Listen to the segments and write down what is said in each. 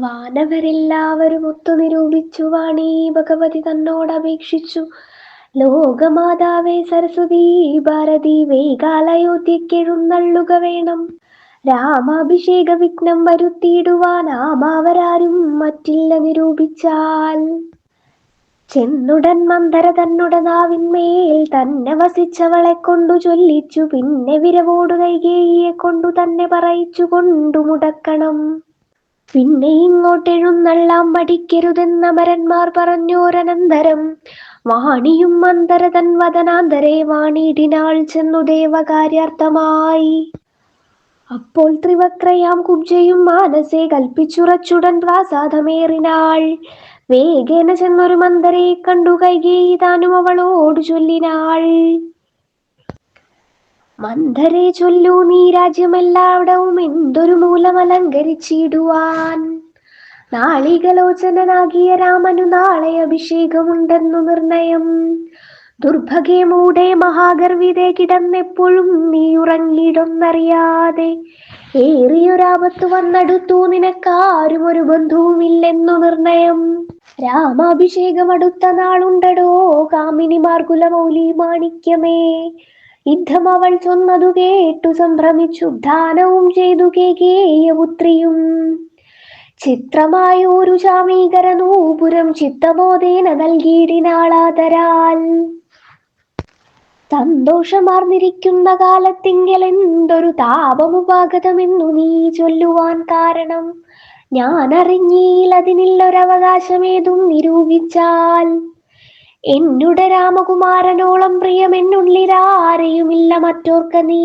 വാനവരെല്ലാവരും ഒത്തു നിരൂപിച്ചു വാണി. ഭഗവതി തന്നോടപേക്ഷിച്ചു. ലോകമാതാവേ സരസ്വതി ഭാരതി വേഗാലയോധ്യക്കെഴുന്നള്ളുക വേണം. രാമാഭിഷേക വിഘ്നം വരുത്തിയിടുവാൻ ആമാവരാരും മറ്റില്ല നിരൂപിച്ചാൽ. ചെന്നുടൻ മന്ദര തന്നുട നാവിന്മേൽ തന്നെ വസിച്ചവളെ കൊണ്ടു ചൊല്ലിച്ചു. പിന്നെ വിരവോടു കൈകേയിയെ കൊണ്ടു തന്നെ പറയിച്ചു കൊണ്ടു മുടക്കണം. പിന്നെ ഇങ്ങോട്ട് ഇങ്ങോട്ടെഴുന്നള്ളാൻ പഠിക്കരുതെന്ന മരന്മാർ പറഞ്ഞോരനന്തരം വാണിയും മന്ദര തൻ വദനാന്തരെ വാണിയിടിനാൾ ചെന്നു ദേവകാര്യാർത്ഥമായി. അപ്പോൾ ത്രിവക്രയാം കുബ്ജയും മാനസെ കൽപ്പിച്ചുറച്ചുടൻ പ്രാസാദമേറിനാൾ. വേഗേന ചെന്നൊരു മന്ദരെ കണ്ടു കൈകേയി താനും അവളോട് ചൊല്ലിനാൾ. മന്ദരെ ചൊല്ലൂ നീ രാജ്യമെല്ലാവിടവും എന്തൊരു മൂലം അലങ്കരിച്ചിടുവാൻ? നാളികലോചനാകിയ രാമനു നാളെ അഭിഷേകമുണ്ടെന്നു നിർണയം. ദുർഭഗേമൂടെ മഹാഗർവിതെ കിടന്നെപ്പോഴും നീ ഉറങ്ങിയിടൊന്നറിയാതെ. ഏറിയൊരാപത്തു വന്നടുത്തു നിനക്കാരും ഒരു ബന്ധുവുമില്ലെന്നു നിർണയം. രാമാഭിഷേകം അടുത്ത നാളുണ്ടടോ കാമിനി മാർഗുലമൗലി മാണിക്യമേ. യുദ്ധം അവൾ ചൊന്നതു കേട്ടു സംഭ്രമിച്ചു ദാനവും ചെയ്തു കേകേയപുത്രിയും. ചിത്രമായൊരു ചാമീകര നൂപുരം ചിത്തബോധേന നൽകിയിടിനാളാതരാൽ സന്തോഷമാർന്നിരിക്കുന്ന കാലത്തിങ്കൽ എന്തൊരു താപമുപാഗതമെന്നു നീ ചൊല്ലുവാൻ കാരണം. ഞാൻ അറിഞ്ഞീൽ അതിനില്ലൊരവകാശമേതും നിരൂപിച്ചാൽ. എന്നുടെ രാമകുമാരനോളം പ്രിയമെന്നുള്ളിലാരെയുമില്ല മറ്റോർക്ക നീ.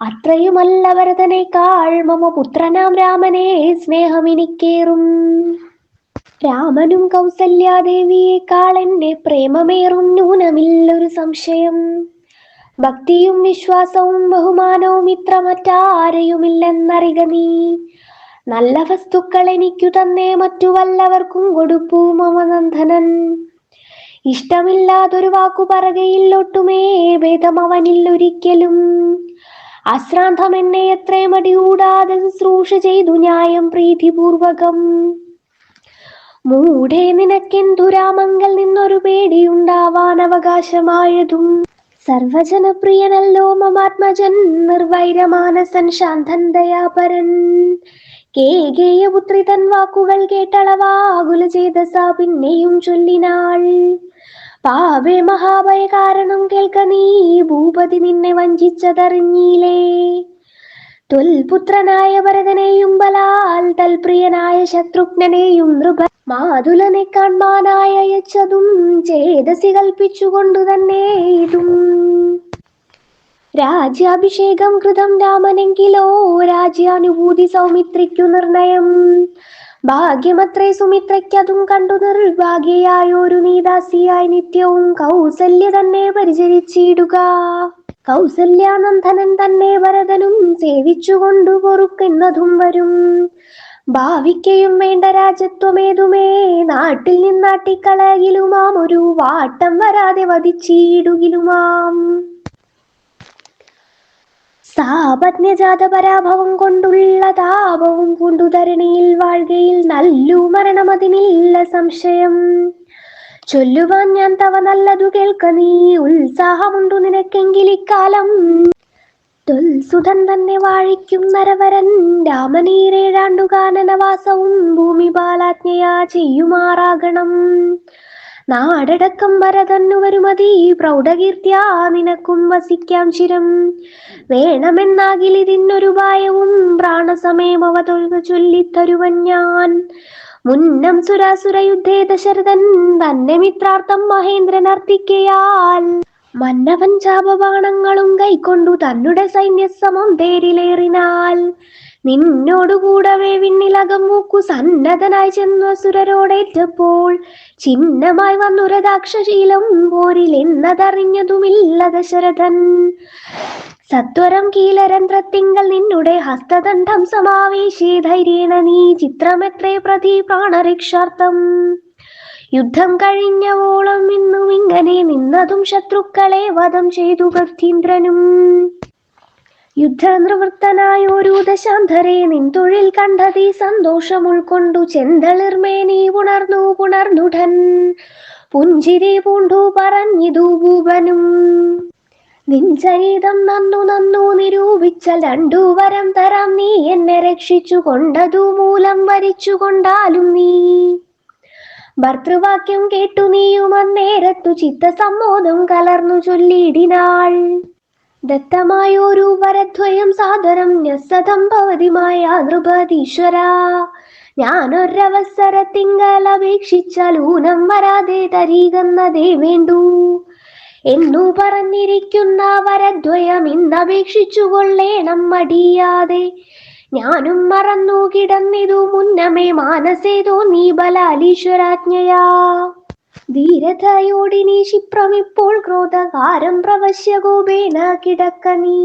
അത്രയുമല്ല ഭരതനേക്കാൾ മമ പുത്രനാം രാമനെ സ്നേഹമെനിക്കേറും രാമനും കൗസല്യാദേവിയേക്കാൾ എന്നെ പ്രേമമേറും ന്യൂനമില്ലൊരു സംശയം. ഭക്തിയും വിശ്വാസവും ബഹുമാനവും ഇത്ര മറ്റാരെയുമില്ലെന്നറിക നീ. നല്ല വസ്തുക്കൾ എനിക്കു തന്നെ മറ്റു വല്ലവർക്കും കൊടുപ്പൂ ഇഷ്ടമില്ലാതൊരു വാക്കു പറകയില്ലൊട്ടുമേ ഭേദം അവനിൽ ഒരിക്കലും അശ്രാന്തം എന്നെ എത്ര മടികൂടാതെ ശുശ്രൂഷ ചെയ്തു ന്യായം പ്രീതിപൂർവകം. മൂടെ നിനക്കെന്തു രാമങ്കൽ നിന്നൊരു പേടിയുണ്ടാവാൻ അവകാശമായതും. സർവജനപ്രിയനല്ലോ മമാത്മജൻ നിർവൈരമാനസൻ ശാന്തൻ ദയാപരൻ. കേകേയ പുത്രി തൻ വാക്കുകൾ കേട്ടളവാകുല ചേതസ പിന്നെയും ചൊല്ലിനാൾ. പാവേ മഹാഭയ കാരണം കേൾക്ക നീ ഭൂപതി നിന്നെ വഞ്ചിച്ചതറിഞ്ഞീലേ തൊൽപുത്രനായ ഭരതനെയും ബലാൽ തൽപ്രിയനായ ശത്രുഘ്നെയും നൃപ മാതുലനെ കാണാനായച്ചതും ചേതസി കൽപ്പിച്ചുകൊണ്ടു തന്നെ ഇതും. രാജ്യാഭിഷേകം കൃതം രാമനെങ്കിലോ രാജ്യാനുഭൂതി സൗമിത്രിക്കു നിർണയം. ഭാഗ്യമത്രേ സുമിത്രയ്ക്കതും കണ്ടു നിർഭാഗ്യയായൊരു നീദാസിയായി നിത്യവും കൗസല്യ തന്നെ പരിചരിച്ചിടുക. കൗസല്യാനന്ദനൻ തന്നെ ഭരതനും സേവിച്ചുകൊണ്ടു പൊറുക്കുന്നതും വരും. ഭാവിക്കയും വേണ്ട രാജ്യത്വമേതുമേ നാട്ടിൽ നിന്നാട്ടിക്കളകിലുമാം ഒരു വാട്ടം വരാതെ വധിച്ചിടുകിലുമാം. സാപജ്ഞജാത പരാഭവം കൊണ്ടുള്ള താപവും കൊണ്ടു ധരണിയിൽ നല്ലു മരണം അതിനില്ല സംശയം. ചൊല്ലുവാൻ ഞാൻ തവ നല്ലതു കേൾക്ക നീ ഉത്സാഹമുണ്ടു നിനക്കെങ്കിൽ ഇക്കാലം. തൊൽസുധൻ തന്നെ വാഴിക്കും നരവരൻ രാമനീരേഴാണ്ടു ഭൂമി ബാലാജ്ഞയാ ചെയ്യുമാറാകണം. നാടടക്കം വരതന്നു വരുമതി. പ്രൗഢകീർത്തിയാ നിനക്കും വസിക്കാം ചിരം. വേണമെന്നാകിൽ ഇതിനൊരു ഉപായവും പ്രാണസമയം അവ ചൊല്ലിത്തരുവൻ ഞാൻ. മുന്നം സുരാസുര യുദ്ധേ ദശരഥൻ തന്നെ മിത്രാർത്ഥം മഹേന്ദ്രൻ അർത്ഥിക്കയാൽ മന്നവൻ ചാപബാണങ്ങളും കൈക്കൊണ്ടു തന്നുടെ സൈന്യസമം തേരിലേറിനാൽ. നിന്നോടുകൂടവേ വിണ്ണിലകം മൂക്കു സന്നദ്ധനായി ചെന്നു അസുരരോടേറ്റപ്പോൾ ചിഹ്നമായി വന്നുരദാക്ഷശീലം പോരിൽ എന്നതറിഞ്ഞതുമില്ല ദശരഥൻ. സത്വരം കീലരന്ധ്രത്തിങ്കൽ നിന്നുടെ ഹസ്തദണ്ഡം സമാവേശേ ധൈര്യേണ നീ ചിത്രമെത്രേ പ്രതി പ്രാണരക്ഷാർത്ഥം. യുദ്ധം കഴിഞ്ഞവോളം ഇന്നും ഇങ്ങനെ നിന്നതും ശത്രുക്കളെ വധം ചെയ്തു ഗർത്തീന്ദ്രനും യുദ്ധനിവൃത്തനായൊരു ദശാന്തരെ നിൻ തൊഴിൽ കണ്ടതി സന്തോഷം ഉൾക്കൊണ്ടു ചെന്തളിർമേനി ഉണർന്നു പുണർന്നുടൻ. പുഞ്ചിരി പൂണ്ടു പറഞ്ഞിതു ഭൂപനും. നിൻചരിതം നന്നു നന്നു നിരൂപിച്ചാൽ രണ്ടു വരം തരാം നീ എന്നെ രക്ഷിച്ചു കൊണ്ടതു മൂലം വരിച്ചു കൊണ്ടാലും നീ. ഭർത്തൃവാക്യം കേട്ടു നീയും അന്നേരത്തു ചിത്തസമ്മോദം കലർന്നു ചൊല്ലിയിടിനാൾ ദത്തമായൊരു വരദ്വയം സാദരം ന്യസതം ഭവതിമായ നൃപതീശ്വര. ഞാനൊരവസരത്തിങ്കൽ അപേക്ഷിച്ചാൽ ഊനം വരാതെ തരീകന്നതേ വേണ്ടൂ. എന്നു പറഞ്ഞിരിക്കുന്ന വരദ്വയം ഇന്നപേക്ഷിച്ചു കൊള്ളേണം മടിയാതെ. ഞാനും മറന്നു കിടന്നിതു മുന്നമേ മാനസേതോ നീ ബലാലീശ്വരാജ്ഞയാ. ധീരതയോടിനി ക്ഷിപ്രം ഇപ്പോൾ ക്രോധകാരം പ്രവശ്യ ഗോപേന കിടക്ക നീ.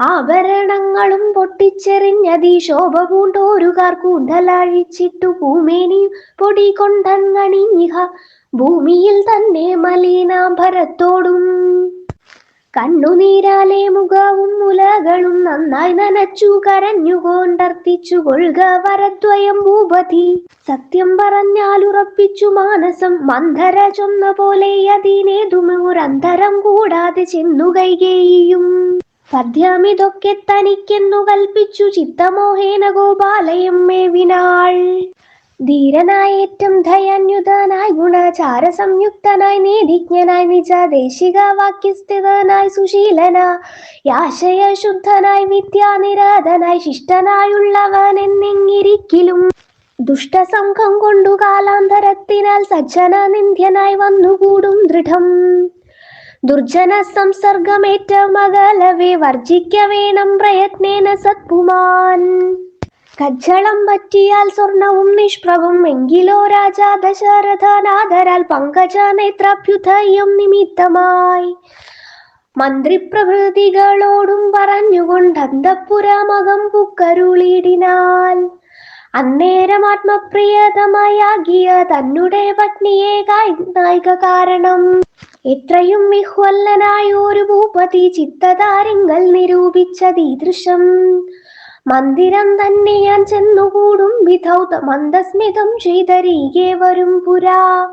ആഭരണങ്ങളും പൊട്ടിച്ചെറിഞ്ഞതി ശോഭ പൂണ്ടോരുകാർ കൂന്തലഴിച്ചിട്ടു ഭൂമേനി പൊടി കൊണ്ടങ്ങണിഞ്ഞിഹ ഭൂമിയിൽ തന്നെ മലീനാഭരത്തോടും. കണ്ണുനീരാലെ മുഖവും മുലകളും നന്നായി നനച്ചു കരഞ്ഞുകൊണ്ടർത്തിച്ചു കൊള്ളുക വരദ്വയം ഭൂപതി. സത്യം പറഞ്ഞാൽ ഉറപ്പിച്ചു മാനസം മന്ധര ചൊന്ന പോലെ അതിനേതുമൊരന്തരം കൂടാതെ ചെന്നു കൈകേയും. പദ്യമിതൊക്കെ തനിക്കെന്നു കൽപ്പിച്ചു ചിത്തമോഹേന ഗോപാലയം മേവിനാൾ ധീരനായേറ്റം ധയാന്യുതനായി ഗുണാചാര സംയുക്തനായി നീതിജ്ഞനായി നിജാദേശിക വാക്യസ്ഥിതനായി സുശീലന യാശയ ശുദ്ധനായി വിദ്യാനിരാധനായി ശിഷ്ടനായുള്ളവൻ എന്നിങ്ങിരിക്കലും ദുഷ്ടസംഘം കൊണ്ടു കാലാന്തരത്തിനാൽ സജ്ജന നിന്ദ്യനായി വന്നുകൂടും ദൃഢം. ദുർജന സംസർഗമേറ്റ മകലവേ വർജിക്ക വേണം പ്രയത്നേന സത്പുമാൻ. കജ്ജളം പറ്റിയാൽ സ്വർണവും നിഷ്പ്രഭം എങ്കിലോ രാജാ ദശരഥനാദരാൽ പങ്കജ നേത്രാഭ്യുദയം നിമിത്തമായി. മന്ത്രിപ്രഭൃതികളോടും പറഞ്ഞുകൊണ്ട് അന്തപ്പുരമകം പുക്കരുളിടിനാൽ അന്നേരം ആത്മപ്രിയതമയാകിയ തന്നുടെ പത്നിയെ നായിക കാരണം. എത്രയും വിഹ്വല്ലനായ ഒരു ഭൂപതി ചിത്തതാരങ്ങൾ നിരൂപിച്ചതീ ദൃശ്യം. മന്ദിരം തന്നെ ഞാൻ ചെന്നുകൂടും. വിധൗത മന്ദസ്മിതം ചെയ്തരികെ വരും പുരാ.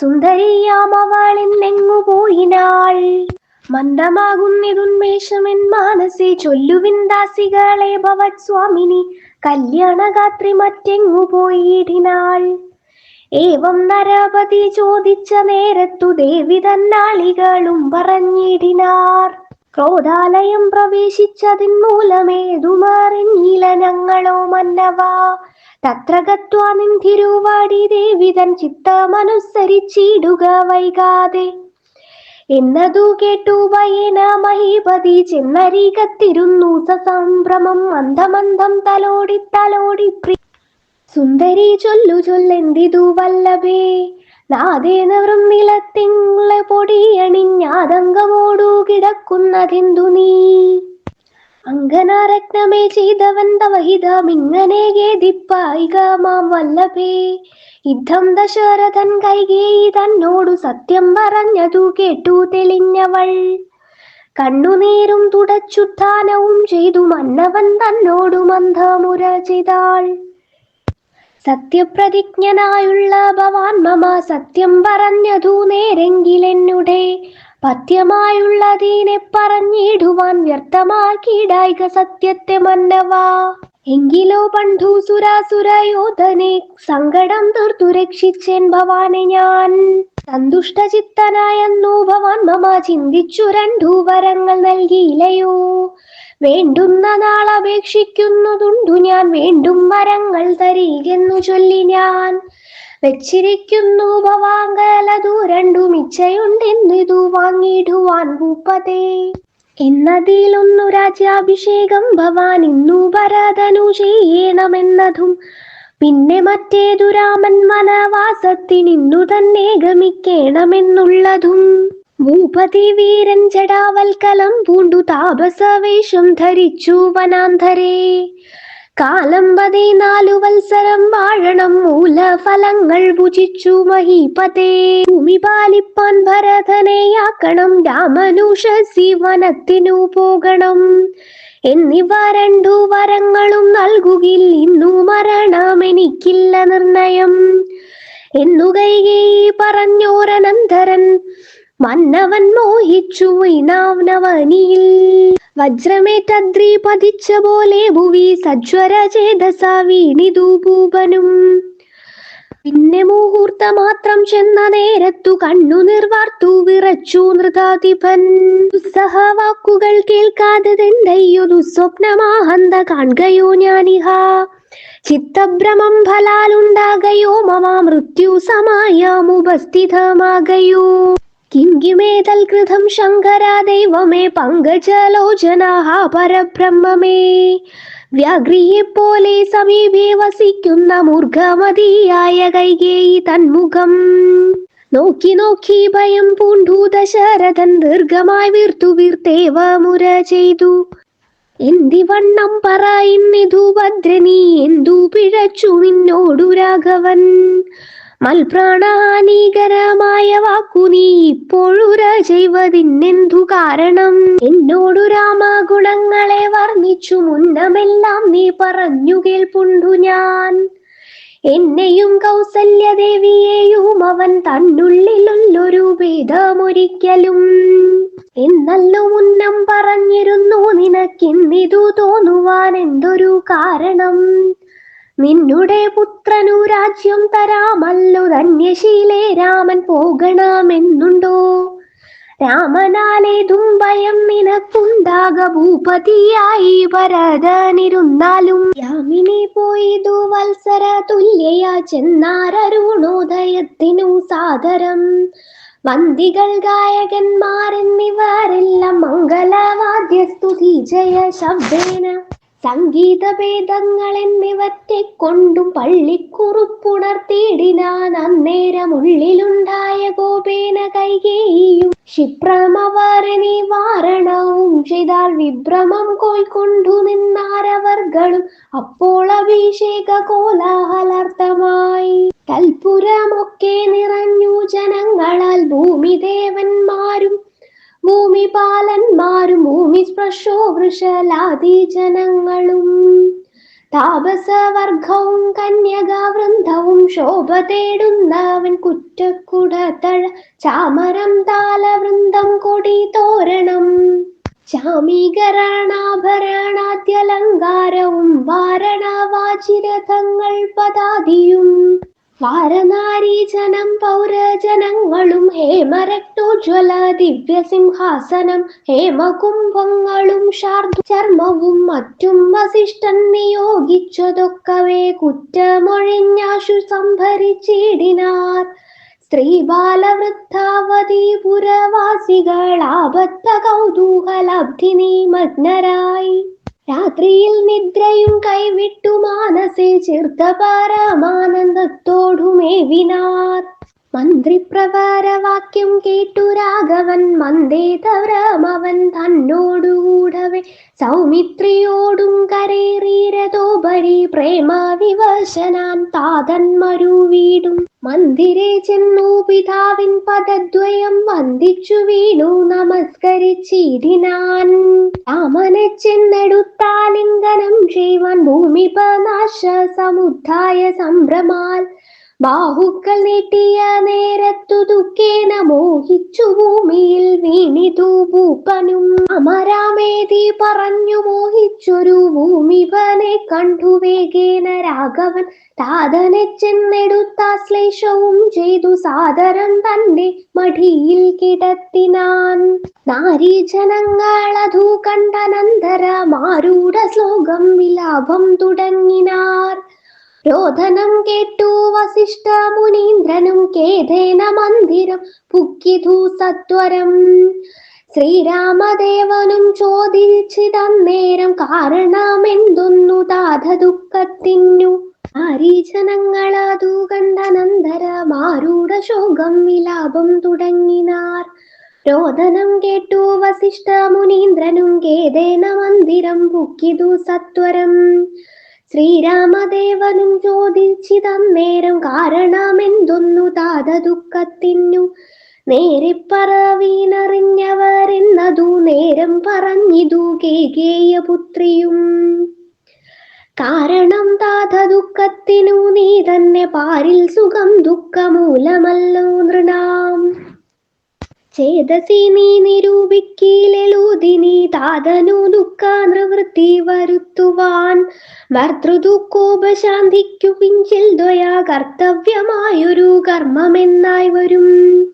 സുന്ദരിയാമവളിന്നെങ്ങു പോയിനാൾ? മന്ദമാകുന്നിതുന്മേഷമെൻ മാനസി. ചൊല്ലുവിൻ ദാസികളെ ഭവത് സ്വാമിനി കല്യാണഗാത്രി മറ്റെങ്ങു പോയിടിനാൾ? ഏവം നരപതി ചോദിച്ച നേരത്തു ദേവി തന്നാളികളും പറഞ്ഞിടിനാർ. ക്രോധാലയം പ്രവേശിച്ചതിൻ മൂലമേതുമറിഞ്ഞില്ല ഞങ്ങളോ മന്നവാ? തത്ര ഗത്വാ നിൻ തിരുവാടി ദേവി തൻ ചിത്തമനുസരിച്ചിടുക വൈകാതെ. എന്നതു കേട്ടു വയന മഹീപതി ചെന്നരികത്തിരുന്നു സസംഭ്രമം മന്ദമന്ദം തലോടി തലോടി സുന്ദരി ചൊല്ലു ചൊല്ലെന്തിതു വല്ലഭേ? നാദേനവറും നിലത്തിങ്ങളെ പൊടിയണിഞ്ഞാതങ്കമോടു കിടക്കുന്നതെന്തു നീ? അങ്കനാരത്നമേ ചെയ്തവൻ തവഹിതമിങ്ങനെ ഗേദിപ്പായിക മാം വല്ലഭേ. യുദ്ധം ദശരഥൻ കൈകേയി തന്നോടു സത്യം പറഞ്ഞതു കേട്ടു തെളിഞ്ഞവൾ. കണ്ണുനീരും തുടച്ചുത്ഥാനവും ചെയ്തു മന്നവൻ തന്നോടു മന്ദമുര ചെയ്താൾ. സത്യപ്രതിജ്ഞനായുള്ള ഭവാൻ മമ സത്യം പറഞ്ഞതു നേരെങ്കിലെന്നുടെ. പത്യമായുള്ളതിനെ പറഞ്ഞിടുവാൻ വ്യർത്ഥമാക്കിയിടായിക സത്യത്തെ മന്നവാ. എങ്കിലോ പണ്ടു സുരാസുരയോധനെ സങ്കടം തീർത്തു രക്ഷിച്ചേൻ ഭവാനെ ഞാൻ. സന്തുഷ്ടചിത്തനായെന്നു ഭവാൻ മമ ചിന്തിച്ചു രണ്ടു വരങ്ങൾ നൽകിയില്ലയോ. വേണ്ടുന്ന നാൾ അപേക്ഷിക്കുന്നതുണ്ടു ഞാൻ. വേണ്ടും മരങ്ങൾ തരികെന്നു ചൊല്ലി ഞാൻ. വെച്ചിരിക്കുന്നു ഭവാങ്കലതു രണ്ടും ഇച്ഛയുണ്ടെന്നിതു വാങ്ങിടുവാൻ ഭൂപതേ. എന്നതിലൊന്നു രാജ്യാഭിഷേകം ഭവാൻ ഇന്നു ഭരതനു ചെയ്യണമെന്നതും പിന്നെ മറ്റേതു രാമൻ വനവാസത്തിനിന്നു തന്നെ ഗമിക്കണമെന്നുള്ളതും. ഭൂപതി വീരൻ ജടാവൽക്കലം പൂണ്ടു താപസവേഷം ധരിച്ചു വനാന്തരേ. കാലം പതിനാലു വത്സരം വാഴണം മൂലഫലങ്ങൾ ഭുജിച്ചു മഹീപതേ. ഭൂമി പാലിപ്പാൻ ഭരതനെയാക്കണം രാമനുഷസി വനത്തിനു പോകണം. എന്നിവ രണ്ടു വരങ്ങളും നൽകുകിൽ ഇന്നു മരണം എനിക്കില്ല നിർണയം. എന്നു കൈകേ പറഞ്ഞോരനന്തരൻ മന്നവൻ മോഹിച്ചു ഇനാവനവനിയിൽ. വജ്രമേറ്റദ്രി പതിച്ച പോലെ ഭുവി സജ്വര ചേതസ വീണിതു ഭൂപനും പിന്നെ മുഹൂർത്ത മാത്രം ചെന്ന നേരത്തു കണ്ണു നിർവാർത്തു വിറച്ചു നൃതാധിപൻ ദുസ്സഹ വാക്കുകൾ കേൾക്കാതെന്തെയ്യോ ദുസ്വപ്നമാഹന്ത കാണുകയോ ഞാനിഹ. ചിത്തഭ്രമം ഫലാലുണ്ടാകയോ മമ മൃത്യു സമായാമുപസ്ഥിതമാകയോ കിങ്കിമേതൽ കൃതം ശങ്കര ദൈവമേ പങ്കജലോചനാഹ പരബ്രഹ്മമേ. വ്യാഗ്രിയെ പോലെ സമീപേ വസിക്കുന്ന മൂർഖമതിയായ കൈകേയി തന്മുഖം. നോക്കി നോക്കി ഭയം പൂണ്ടു ദശരഥൻ ദീർഘമായി വീർത്തു വീർത്തേവ മുര ചെയ്തു. എന്തിവണ്ണം ഇന്നിതു ഭദ്രനീ എന്തു പിഴച്ചു നിന്നോടു രാഘവൻ. മൽപ്രാണഹാനികരമായ വാക്കു നീ ഇപ്പോഴുര ചെയ്വതിനെന്തു കാരണം? എന്നോടു രാമഗുണങ്ങളെ വർണിച്ചു മുന്നമെല്ലാം നീ പറഞ്ഞു കേൾപ്പുണ്ടു ഞാൻ. എന്നെയും കൗസല്യദേവിയെയും അവൻ തന്നുള്ളിലുള്ളൊരു ഭേദമൊരിക്കലും. എന്നല്ലോ മുന്നം പറഞ്ഞിരുന്നു നിനക്കിന്നിതു തോന്നുവാൻ എന്തൊരു കാരണം? നിന്നുടെ പുത്രനു രാജ്യം തരാമല്ലോ ധന്യശീലേ രാമൻ പോകണമെന്നുണ്ടോ? രാമനാലേതും ഭയം നിനക്കുണ്ടാക ഭൂപതിയായി ഭരതനിരുന്നാലും യാമിനി പോയിതു വത്സര തുല്യയാ ചെന്നാരരുണോദയത്തിനു സാദരം. വന്ദികൾ ഗായകന്മാരെന്നിവരെല്ലാം മംഗളവാദ്യസ്തുതി ജയ ശബ്ദേന സംഗീത ഭേദങ്ങൾ എന്നിവറ്റെ കൊണ്ടും പള്ളിക്കുറുപ്പുണർത്തിയിടിനാൻ അന്നേരമുള്ളിലുണ്ടായ ഗോപേന കൈകേയും ക്ഷിപ്രമവാരനെ വാരണവും ചെയ്താൽ വിഭ്രമം കോയ്ക്കൊണ്ടു നിന്നാരവർകളും അപ്പോൾ അഭിഷേക കോലാഹലാർത്ഥമായി കൽപ്പുരമൊക്കെ നിറഞ്ഞു ജനങ്ങളാൽ ഭൂമിദേവന്മാരും ഭൂമിപാലന്മാരും ഭൂമി സ്പർശോ വൃഷലാദി ജനങ്ങളും താപസവർഗവും കന്യകാവൃന്ദവും ശോഭ തേടുന്നവൻ കുറ്റക്കുടത്തഴ ചാമരം താലവൃന്ദം കൊടി തോരണം. ചാമീകരണാഭരണാദ്യലങ്കാരവും വാരണവാചിരഥങ്ങൾ പദാതിയും വാരനാരീജനം പൗരജനങ്ങളും ഹേമരക്തോജ്വല ദിവ്യസിംഹാസനം ഹേമകുംഭങ്ങളും ശാർദു ചർമ്മവും മറ്റും വസിഷ്ഠൻ നിയോഗിച്ചതൊക്കവേ കുറ്റമൊഴിഞ്ഞാശു സംഭരിച്ചിടിനാർ. സ്ത്രീ ബാലവൃദ്ധാവതി പുരവാസികൾ ആബദ്ധ കൗതൂഹലബ്ധിനി നിമഗ്നരായി. രാത്രിയിൽ നിദ്രയും കൈവിട്ടു മാനസെ ചേർത്ത പരമാനന്ദത്തോടുമേവിനാർ മന്ത്രിപ്രവരവാക്യം കേട്ടു രാഘവൻ മന്ദേതവ്രമവൻ തന്നോടുകൂടവേ. സൗമിത്രിയോടും കരേറീരതോപരി പ്രേമ വിവശനാൻ താതന്മരു വീടും. മന്ദിരെ ചെന്നു പിതാവിൻ പദദ്വയം വന്ദിച്ചു വീണു നമസ്കരിച്ചിടിനാൻ രാമനെ ചെന്നെടുത്താലിംഗനം ചെയ്യുവാൻ ഭൂമിപനാശ സമുദ്ധായ സംഭ്രമാൽ. ബാഹുക്കൾ നീട്ടിയ നേരത്തു ദുഃഖേന മോഹിച്ചു ഭൂമിയിൽ വീണിതു ഭൂപനും. അമരാമേതി പറഞ്ഞു മോഹിച്ചൊരു ഭൂമിപനെ കണ്ടു വേഗേന രാഘവൻ. താതനെ ചെന്നെടുത്താശ്ലേഷവും ചെയ്തു സാദരം തന്റെ മടിയിൽ കിടത്തിനാൻ നാരീജനങ്ങളതു കണ്ടനന്തര മാരൂഢ ശ്ലോകം വിലാപം തുടങ്ങിനാർ. രോധനം കേട്ടു വസിഷ്ഠ മുനീന്ദ്രനും കേതേന മന്ദിരം പുക്കിതു സത്വരം. ശ്രീരാമദേവനും ചോദിച്ചിതന്നേരം കാരണമെന്തൊന്നു? താത ദുഃഖത്തിനു ആരീജനങ്ങളതു കണ്ടനന്തര മാരൂഢ ശോകം വിലാപം തുടങ്ങിനാർ. രോദനം കേട്ടു വസിഷ്ഠ മുനീന്ദ്രനും കേതേന മന്ദിരം പുക്കിതു സത്വരം. ശ്രീരാമദേവനും ചോദിച്ചിതന്നേരം കാരണമെന്തൊന്നു താത ദുഃഖത്തിനു നേരെ പറവീനറിഞ്ഞവരെന്നതു നേരം പറഞ്ഞിതു കേകേയ പുത്രിയും. കാരണം താത ദുഃഖത്തിനു നീ തന്നെ പാരിൽ സുഖം ദുഃഖമൂലമല്ലോ ചേതസി നീ നിരൂപിക്കീലൂതിനി താതനു ദുഃഖ നിവൃത്തി വരുത്തുവാൻ. ഭർത്തൃദുഃഖോപശാന്തിക്കു പിഞ്ചിൽ ദ്വയാ കർത്തവ്യമായൊരു കർമ്മമെന്നായി വരും.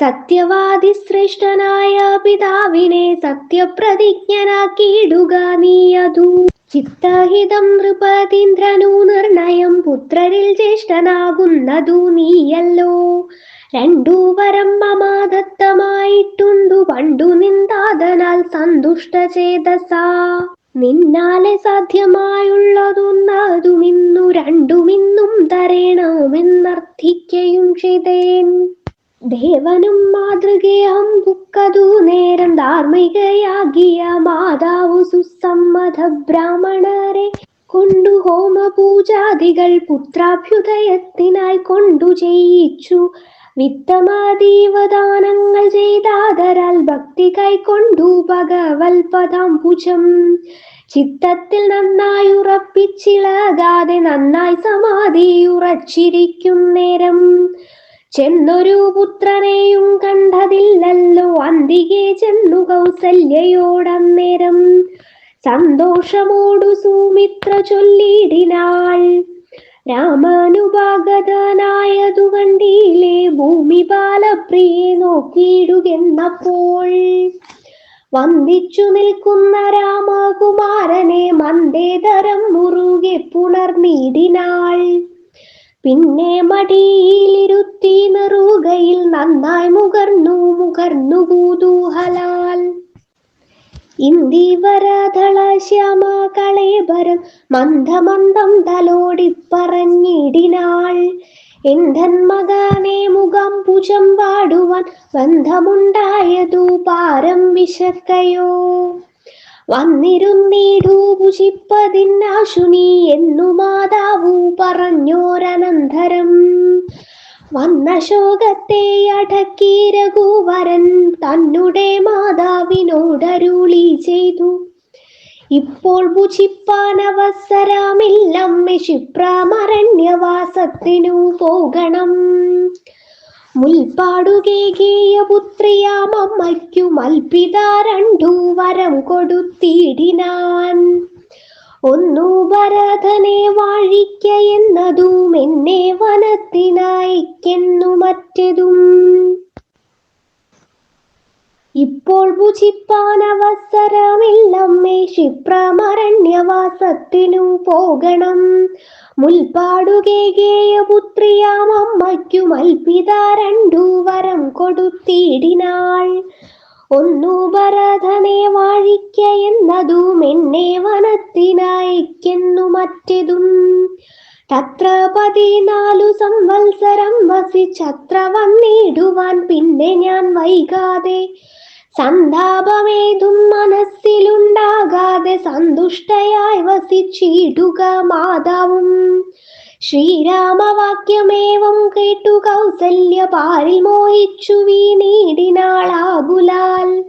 സത്യവാദി ശ്രേഷ്ഠനായ പിതാവിനെ സത്യപ്രതിജ്ഞനാക്കിയിടുക നീ അതു. ചിത്തഹിതം നൃപതീന്ദ്രനു നിർണയം പുത്രരിൽ ജ്യേഷ്ഠനാകുന്നതു നീയല്ലോ. രണ്ടു വരം മമാദത്തമായിട്ടുണ്ടു പണ്ടു നിന്താതനാൽ സന്തുഷ്ട ചേതസാ. നിന്നാലെ സാധ്യമായുള്ളതൊന്നതുമിന്നു രണ്ടുമിന്നും തരേണമെന്നർത്ഥിക്കയും ചെയ്തേൻ. ദേവനും മാതൃകയാം കുക്കതു നേരം ധാർമ്മികയാകിയ മാതാവു സുസമ്മത ബ്രാഹ്മണരെ കൊണ്ടു ഹോമ പൂജാദികൾ പുത്രാഭ്യുദയത്തിനായി കൊണ്ടു ചെയ്യിച്ചു. വിത്തമാദീവദാനങ്ങൾ ചെയ്താതരാൽ ഭക്തി കൈക്കൊണ്ടു ഭഗവൽപദാംബുജം ചിത്തത്തിൽ നന്നായി ഉറപ്പിച്ചിളകാതെ നന്നായി സമാധിയുറച്ചിരിക്കും നേരം. ചെന്നൊരു പുത്രനെയും കണ്ടതില്ലല്ലോ അന്തികെ ചെന്നു കൗസല്യയോടന്നേരം. സന്തോഷമോടു സുമിത്ര ചൊല്ലിടിനാൾ രാമാനുഭാഗതനായതു കണ്ടീലേ ഭൂമി ബാലപ്രിയെ നോക്കിയിടുകെന്നപ്പോൾ വന്ദിച്ചു നിൽക്കുന്ന രാമകുമാരനെ മന്ദേതരം മുറുകെ പുണർന്നീടിനാൾ. പിന്നെ മടിയിലിരുത്തി നിറുകയിൽ നന്നായി മുകർന്നു മുകർന്നു കുതൂഹലാൽ. ഇന്ദിവരധള മന്ദമന്ദം തലോടി പറഞ്ഞിടിനാൾ. എന്തൻ മുഖം പുജം പാടുവാൻ ബന്ധമുണ്ടായതു പാരം വിശക്കയോ? വന്നിരുന്നീടു എന്നു മാതാവു പറഞ്ഞോരനന്തരം. വന്ന ശോകത്തെ അടക്കി രഘുവരൻ തന്നെ മാതാവിനോടരുളി ചെയ്തു. ഇപ്പോൾ ഭുജിപ്പാൻ അവസരമില്ലമ്മ ക്ഷിപ്രമരണ്യവാസത്തിനു പോകണം. മുൽപാടുകേകേയ പുത്രിയാമമ്മയ്ക്കു മൽപിത രണ്ടു വരം കൊടുത്തിടിനാൻ. ഒന്നു ഭരതനെ വാഴിക്ക എന്നതും എന്നെ വനത്തിനയക്കെന്നു മറ്റതും. ഇപ്പോൾ ഭുജിപ്പാൻ അവസരമില്ലമ്മേ ക്ഷിപ്രമരണ്യവാസത്തിനു പോകണം. മുൽപ്പാടുകേകേയ പുത്രിയാമമ്മയ്ക്കു മൽപിത രണ്ടു വരം കൊടുത്തിടിനാൾ. ഒന്നു ഭരതനെ വാഴിക്ക എന്നതും എന്നെ വനത്തിനയക്കെന്നു മറ്റതും. തത്ര പതിനാലു സംവത്സരം വസിച്ചത്ര വന്നിടുവാൻ പിന്നെ ഞാൻ വൈകാതെ. സന്താപമേതും മനസ്സിലുണ്ടാകാതെ സന്തുഷ്ടയായി വസിച്ചിടുക മാതാവും. ശ്രീരാമവാക്യമേവം കേട്ടു കൗസല്യ പാരിൽ മോഹിച്ചു വീണീടിനാളാകുലാൽ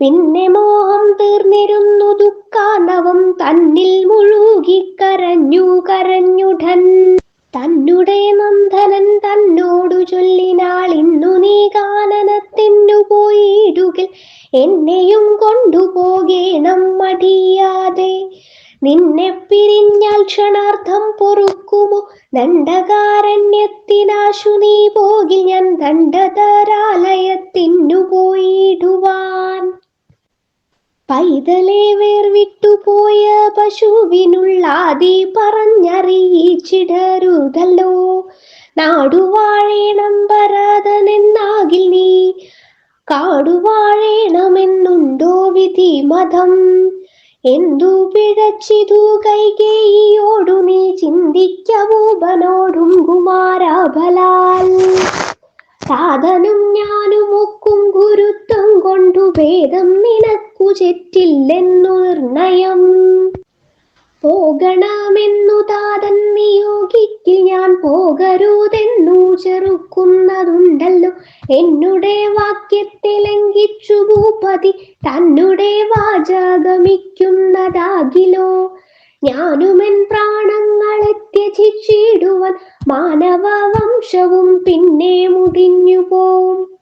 പിന്നെ മോഹം തീർന്നിരുന്നു ദുഃഖാനവം തന്നിൽ മുഴുകി കരഞ്ഞു കരഞ്ഞുടൻ തന്നുടെ നന്ദനൻ തന്നോടു ചൊല്ലിനാൾ ഇന്നു നീ കാനനത്തിനു പോയിടുകിൽ. എന്നെയും കൊണ്ടുപോകേണം മടിയാതെ. നിന്നെ പിരിഞ്ഞാൽ ക്ഷണാർത്ഥം പൊറുക്കുമോ? ദണ്ഡകാരണ്യത്തിനാശു നീ പോകിൽ ഞാൻ ദണ്ഡതരാലയത്തിനു പോയിടുവാൻ. പൈതലെ വേർവിട്ടുപോയ പശുവിനുള്ളാതി പറഞ്ഞറിയിച്ചിടരുതല്ലോ. നാടുവാഴേണം ഭരതനെന്നാകിൽ നീ. കാടുവാഴേണമെന്നുണ്ടോ വിധി മതം എന്തു പിഴച്ചിതു കൈകേയിയോടു നീ ചിന്തിക്കവൂപനോടും കുമാരാബലാൽ സാധനം ഞാനും ഒക്കും ഗുരുത്വം കൊണ്ടു ഭേദം നിനക്കു ചെറ്റില്ലെന്നു നിർണയം പോകണമെന്നു താതൻ നിയോഗിക്കിൽ ഞാൻ പോകരുതെന്നു ചെറുക്കുന്നതുണ്ടല്ലോ. എന്നുടെ വാക്യത്തെ ലംഘിച്ചു ഭൂപതി തന്നുടെ വാചാഗമിക്കുന്നതാകിലോ ഞാനുമെൻ പ്രാണങ്ങളെ ത്യജിച്ചിടുവാൻ മാനവ വംശവും പിന്നെ മുടിഞ്ഞു പോവും.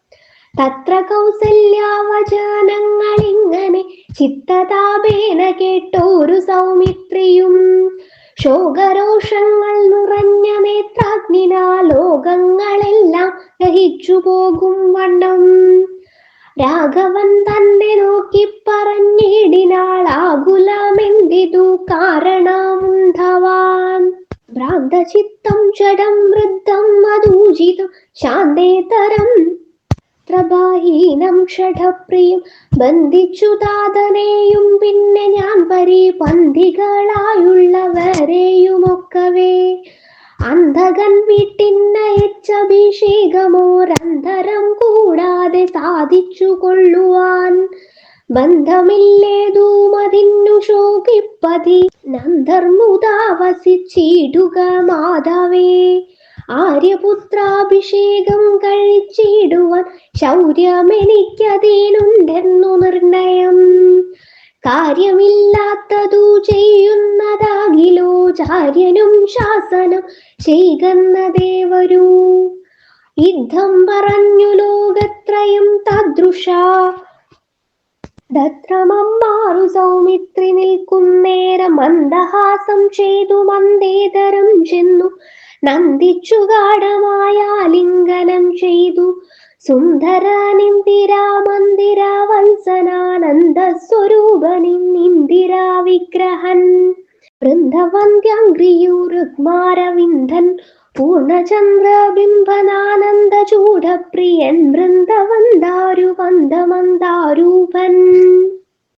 തത്ര കൗസല്യാവചനങ്ങൾ ഇങ്ങനെ ചിത്തതാപേന കേട്ടോരു സൗമിത്രിയും. ശോകരോഷങ്ങൾ നിറഞ്ഞ നേത്രാഗ്നിന ലോകങ്ങളെല്ലാം ദഹിച്ചു പോകും വണ്ണം. രാഘവൻ തന്നെ നോക്കി പറഞ്ഞിടിനാളാകുലമെന്തിതു കാരണമുന്ധവാൻ ഭ്രാന്തചിത്തം ജഡം വൃദ്ധം മധൂജിതം ശാന്തേതരം. പ്രഭാഹീനം ഷഠപ്രിയം ബന്ധിച്ചു താതനെയും പിന്നെ ഞാൻ പരിപന്തികളായുള്ളവരെയുമൊക്കവേ അന്ധകൻ വീട്ടിന്നയച്ചഭിഷേകമോരന്തരം കൂടാതെ സാധിച്ചു കൊള്ളുവാൻ ബന്ധമില്ലേതുമതിന്നു ശോകിപ്പതി. നന്ദർമുദാവസിച്ചിടുക മാധവേ ആര്യപുത്രാഭിഷേകം കഴിച്ചിടുവാൻ ശൗര്യമെനിക്കതീനുണ്ടെന്നു നിർണയം. കാര്യമില്ലാത്തതു ചെയ്യുന്നതാകിലോ ചാര്യനും ശാസനം ചെയ്യുന്ന ദേവരു യുദ്ധം പറഞ്ഞു ലോകത്രയും തദൃശ ദത്രമമ്മാറു സൗമിത്രി നിൽക്കുന്നേരം മന്ദഹാസം ചെയ്തു മന്ദേതരം ചെന്നു. നന്ദിച്ചു ഗാഠമായ ലിംഗനം ചെയ്തു. സുന്ദര നിന്ദിരാ മന്ദിര വത്സനാനന്ദ സ്വരൂപനിൻ വിഗ്രഹൻ പൂർണചന്ദ്ര ബിംബനാനന്ദ ചൂടപ്രിയൻ വൃന്ദവന്ദാരു വന്ദമന്ദാരൂപൻ